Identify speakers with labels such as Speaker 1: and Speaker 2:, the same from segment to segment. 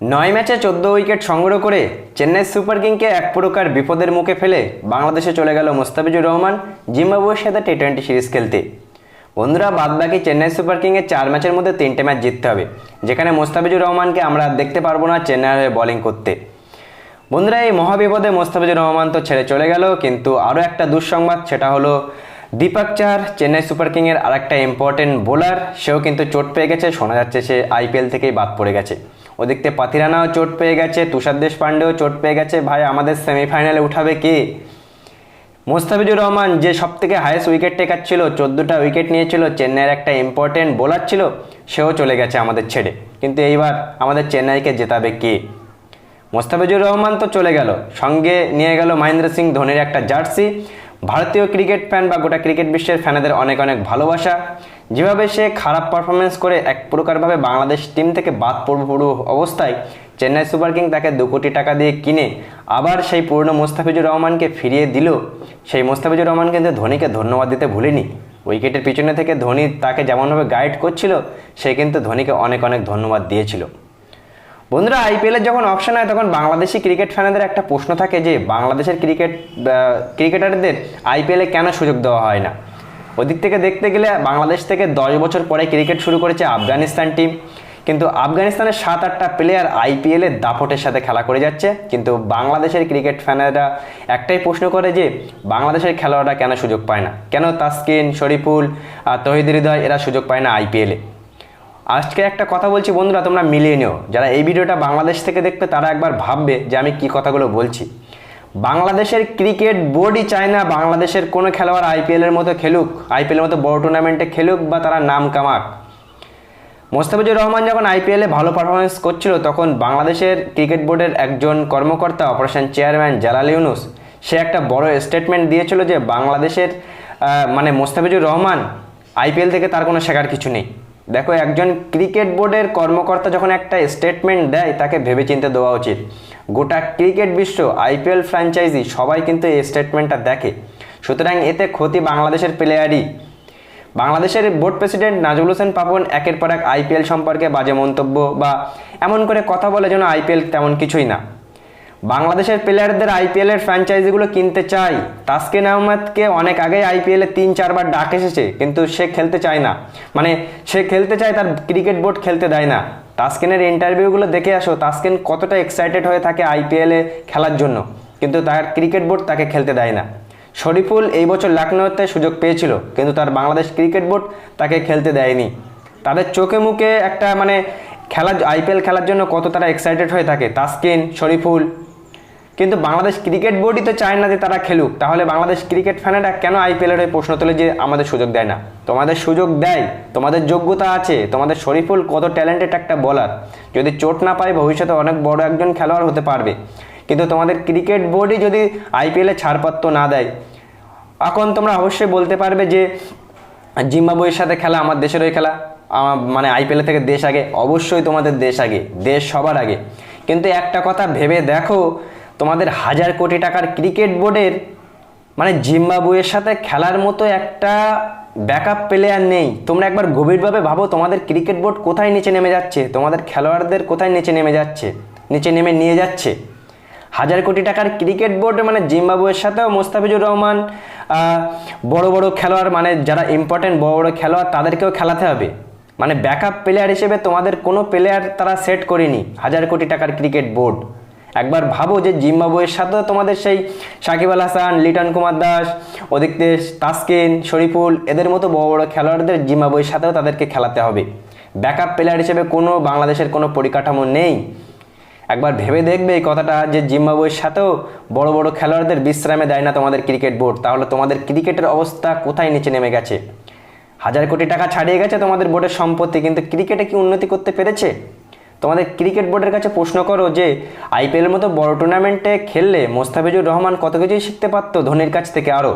Speaker 1: নয় ম্যাচে চোদ্দ উইকেট সংগ্রহ করে চেন্নাই সুপার কিংকে এক প্রকার বিপদের মুখে ফেলে বাংলাদেশে চলে গেল মোস্তাফিজুর রহমান জিম্বাবুয়ের সাথে টি টোয়েন্টি সিরিজ খেলতে। বন্ধুরা, বাদবাকি চেন্নাই সুপার কিংয়ের চার ম্যাচের মধ্যে তিনটে ম্যাচ জিততে হবে, যেখানে মোস্তাফিজুর রহমানকে আমরা দেখতে পারব না চেন্নাইয়ের হয়ে বোলিং করতে। বন্ধুরা, এই মহাবিপদে মোস্তাফিজুর রহমান তো ছেড়ে চলে গেল, কিন্তু আরও একটা দুঃসংবাদ, সেটা হলো দীপক চার, চেন্নাই সুপার কিংয়ের আরেকটা ইম্পর্টেন্ট বোলার সেও কিন্তু চোট পেয়ে গেছে, শোনা যাচ্ছে সে আইপিএল থেকেই বাদ পড়ে গেছে। ওদিকতে পাতিরানাও চোট পেয়ে গেছে, তুষার দেশপান্ডেও চোট পেয়ে গেছে। ভাই, আমাদের সেমিফাইনালে উঠাবে কে? মোস্তাফিজুর রহমান যে সব থেকে হায়েস্ট উইকেট টেকার ছিল, চোদ্দোটা উইকেট নিয়েছিল, চেন্নাইয়ের একটা ইম্পর্টেন্ট বোলার ছিল, সেও চলে গেছে আমাদের ছেড়ে। কিন্তু এইবার আমাদের চেন্নাইকে জেতাবে কে? মোস্তাফিজুর রহমান তো চলে গেল। সঙ্গে নিয়ে গেল মহেন্দ্র সিং ধোনির একটা জার্সি ভারতীয় ক্রিকেট ফ্যান বা গোটা ক্রিকেট বিশ্বের ফ্যানেদের অনেক অনেক ভালোবাসা। যেভাবে সে খারাপ পারফরমেন্স করে এক প্রকারভাবে বাংলাদেশ টিম থেকে বাদ পড়ব পুরো অবস্থায় চেন্নাই সুপার কিং তাকে দু কোটি টাকা দিয়ে কিনে আবার সেই পুরনো মোস্তাফিজুর রহমানকে ফিরিয়ে দিল। সেই মোস্তাফিজুর রহমান কিন্তু ধোনিকে ধন্যবাদ দিতে ভুলেনি। উইকেটের পিছনে থেকে ধোনি তাকে যেমনভাবে গাইড করছিল, সে কিন্তু ধোনিকে অনেক অনেক ধন্যবাদ দিয়েছিল। বন্ধুরা আইপিএলের যখন অপশন হয়, তখন বাংলাদেশি ক্রিকেট ফ্যানেদের একটা প্রশ্ন থাকে যে, বাংলাদেশের ক্রিকেট ক্রিকেটারদের আইপিএলে কেন সুযোগ দেওয়া হয় না? ওদিক থেকে দেখতে গেলে, বাংলাদেশ থেকে দশ বছর পরে ক্রিকেট শুরু করেছে আফগানিস্তান টিম কিন্তু আফগানিস্তানের সাত আটটা প্লেয়ার আইপিএলের দাপটের সাথে খেলা করে যাচ্ছে। কিন্তু বাংলাদেশের ক্রিকেট ফ্যানেরা একটাই প্রশ্ন করে যে, বাংলাদেশের খেলোয়াড়রা কেন সুযোগ পায় না? কেন তাসকিন, শরীফুল তহিদ হৃদয় এরা সুযোগ পায় না আইপিএলে আজকে একটা কথা বলছি, বন্ধুরা, তোমরা মিলিয়ে নিও। যারা এই ভিডিওটা বাংলাদেশ থেকে দেখবে, তারা একবার ভাববে যে আমি কি কথাগুলো বলছি। বাংলাদেশের ক্রিকেট বোর্ডই চায় না বাংলাদেশের কোনো খেলোয়াড় আইপিএলের মতো খেলুক আইপিএলের মতো বড় টুর্নামেন্টে খেলুক বা তারা নাম কামাক। মোস্তাফিজুর রহমান যখন আইপিএলে ভালো পারফরমেন্স করছিল, তখন বাংলাদেশের ক্রিকেট বোর্ডের একজন কর্মকর্তা অপারেশন চেয়ারম্যান জালাল ইউনুস, সে একটা বড় স্টেটমেন্ট দিয়েছিল যে বাংলাদেশের মানে মোস্তাফিজুর রহমান আইপিএল থেকে তার কোনো শেখার কিছু নেই। দেখো, একজন ক্রিকেট বোর্ডের কর্মকর্তা যখন একটা স্টেটমেন্ট দেয়, তাকে ভেবেচিন্তে দেওয়া উচিত। গোটা ক্রিকেট বিশ্ব, আইপিএল ফ্র্যাঞ্চাইজি সবাই কিন্তু এই স্টেটমেন্টটা দেখে। সুতরাং এতে ক্ষতি বাংলাদেশের প্লেয়ারই বাংলাদেশের বোর্ড প্রেসিডেন্ট নাজমুল হোসেন পাপন একের পর এক আইপিএল সম্পর্কে বাজে মন্তব্য বা এমন করে কথা বলে যেন আইপিএল তেমন কিছুই না। বাংলাদেশের প্লেয়ারদের আইপিএল এর ফ্র্যাঞ্চাইজিগুলো কিনতে চাই। তাসকিন আহমেদকে অনেক আগেই আইপিএল এ তিন চারবার ডাক এসেছে, কিন্তু সে খেলতে চায় না। মানে সে খেলতে চায়, তার ক্রিকেট বোর্ড খেলতে দেয় না। তাসকিনের ইন্টারভিউগুলো দেখে আসো, তাসকিন কতটা এক্সাইটেড হয়ে থাকে আইপিএল খেলার জন্য। কিন্তু তার ক্রিকেট বোর্ড তাকে খেলতে দেয় না। শরীফুল এই বছর লখনৌতে সুযোগ পেয়েছিল, কিন্তু তার বাংলাদেশ ক্রিকেট বোর্ড তাকে খেলতে দেয়নি। তাদের চোখে মুখে একটা মানে খেলা আইপিএল খেলার জন্য কত তারা এক্সাইটেড হয়ে থাকে। তাসকিন, শরীফুল কিন্তু বাংলাদেশ ক্রিকেট বোর্ডই তো চায় না যে তারা খেলুক। তাহলে বাংলাদেশ ক্রিকেট ফ্যানেরা কেন আইপিএলের হয়ে প্রশ্ন তোলে যে আমাদের সুযোগ দেয় না? তোমাদের সুযোগ দেয়, তোমাদের যোগ্যতা আছে, তোমাদের শরীফুল কত ট্যালেন্টেড একটা বলার যদি চোট না পায়, ভবিষ্যতে অনেক বড় একজন খেলোয়াড় হতে পারবে। কিন্তু তোমাদের ক্রিকেট বোর্ডই যদি আইপিএলে ছাড়পত্র না দেয়, এখন তোমরা অবশ্যই বলতে পারবে যে জিম্বাবুয়ের সাথে খেলা, আমার দেশের ওই খেলা, আমার মানে আইপিএল থেকে দেশ আগে, অবশ্যই তোমাদের দেশ আগে, দেশ সবার আগে। কিন্তু একটা কথা ভেবে দেখো তোমাদের হাজার কোটি টাকার ক্রিকেট বোর্ডের মানে জিম্বাবুয়ের সাথে খেলার মতো একটা ব্যাকআপ প্লেয়ার নেই। তোমরা একবার গভীরভাবে ভাবো তোমাদের ক্রিকেট বোর্ড কোথায় নিচে নেমে যাচ্ছে, তোমাদের খেলোয়াড়দের কোথায় নিচে নেমে যাচ্ছে, নিচে নেমে নিয়ে যাচ্ছে। হাজার কোটি টাকার ক্রিকেট বোর্ড মানে জিম্বাবুয়ের সাথেও মোস্তাফিজুর রহমান বড় বড় খেলোয়াড় মানে যারা ইম্পর্টেন্ট বড় বড় খেলোয়াড়, তাদেরকেও খেলাতে হবে। মানে ব্যাকআপ প্লেয়ার হিসেবে তোমাদের কোনো প্লেয়ার তারা সেট করেনি, হাজার কোটি টাকার ক্রিকেট বোর্ড। একবার ভাবো যে জিম্বাবুয়ের সাথেও তোমাদের সেই সাকিব আল হাসান, লিটন কুমার দাস ওদিক দিয়ে তাসকিন, শরীফুল, এদের মতো বড় বড় খেলোয়াড়দের জিম্বাবুয়ের সাথেও তাদেরকে খেলাতে হবে। ব্যাকআপ প্লেয়ার হিসেবে কোনো বাংলাদেশের কোনো পরিকাঠামো নেই। একবার ভেবে দেখবে এই কথাটা যে জিম্বাবুয়ের সাথেও বড় বড় খেলোয়াড়দের বিশ্রামে দেয় না তোমাদের ক্রিকেট বোর্ড। তাহলে তোমাদের ক্রিকেটের অবস্থা কোথায় নিচে নেমে গেছে? হাজার কোটি টাকা ছাড়িয়ে গেছে তোমাদের বোর্ডের সম্পত্তি, কিন্তু ক্রিকেটে কি উন্নতি করতে পেরেছে? তোমাদের ক্রিকেট বোর্ডের কাছে প্রশ্ন করো যে, আইপিএলের মতো বড় টুর্নামেন্টে খেললে মোস্তাফিজুর রহমান কত কিছুই শিখতে পারতো ধোনির কাছ থেকে আরও?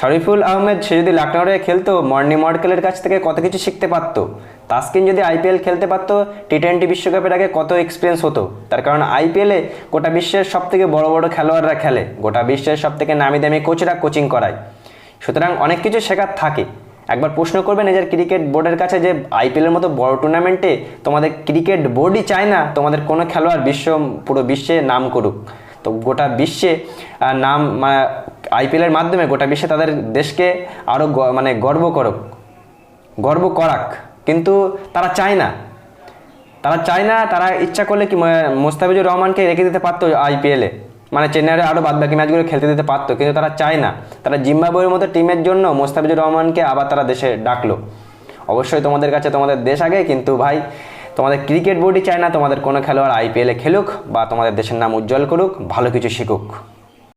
Speaker 1: শরীফুল আহমেদ, সে যদি লখনৌরে খেলতো, মর্নি মর্কেলের কাছ থেকে কত কিছু শিখতে পারতো? তাসকিন যদি আইপিএল খেলতে পারতো টি টোয়েন্টি বিশ্বকাপের আগে কত এক্সপিরিয়েন্স হতো? তার কারণ আইপিএলে গোটা বিশ্বের সব থেকে বড় বড় খেলোয়াড়রা খেলে, গোটা বিশ্বের সব থেকে নামি দামি কোচরা কোচিং করায়। সুতরাং অনেক কিছু শেখার থাকে। একবার প্রশ্ন করবে নিজের ক্রিকেট বোর্ডের কাছে যে আইপিএলের মতো বড় টুর্নামেন্টে তোমাদের ক্রিকেট বোর্ডই চায় না, তোমাদের কোনো খেলোয়াড় বিশ্ব, পুরো বিশ্বে নাম করুক। তো গোটা বিশ্বে নাম আইপিএলের মাধ্যমে গোটা বিশ্বে তাদের দেশকে আরও মানে গর্ব করুক। গর্ব করাক। কিন্তু তারা চায় না। তারা চায় না, তারা ইচ্ছা করলে কি মোস্তাফিজুর রহমানকে রেখে দিতে পারতো আইপিএলে। মানে চেন্নাইয়ের আরও বাদবাকি ম্যাচগুলো খেলতে দিতে পারতো, কিন্তু তারা চায় না। তারা জিম্বাবুয়ের মতো টিমের জন্য মোস্তাফিজুর রহমানকে আবার তারা দেশে ডাকলো। অবশ্যই তোমাদের কাছে তোমাদের দেশ আগে, কিন্তু ভাই, তোমাদের ক্রিকেট বোর্ডই চায় না তোমাদের কোনো খেলোয়াড় আইপিএলে খেলুক বা তোমাদের দেশের নাম উজ্জ্বল করুক, ভালো কিছু শিখুক।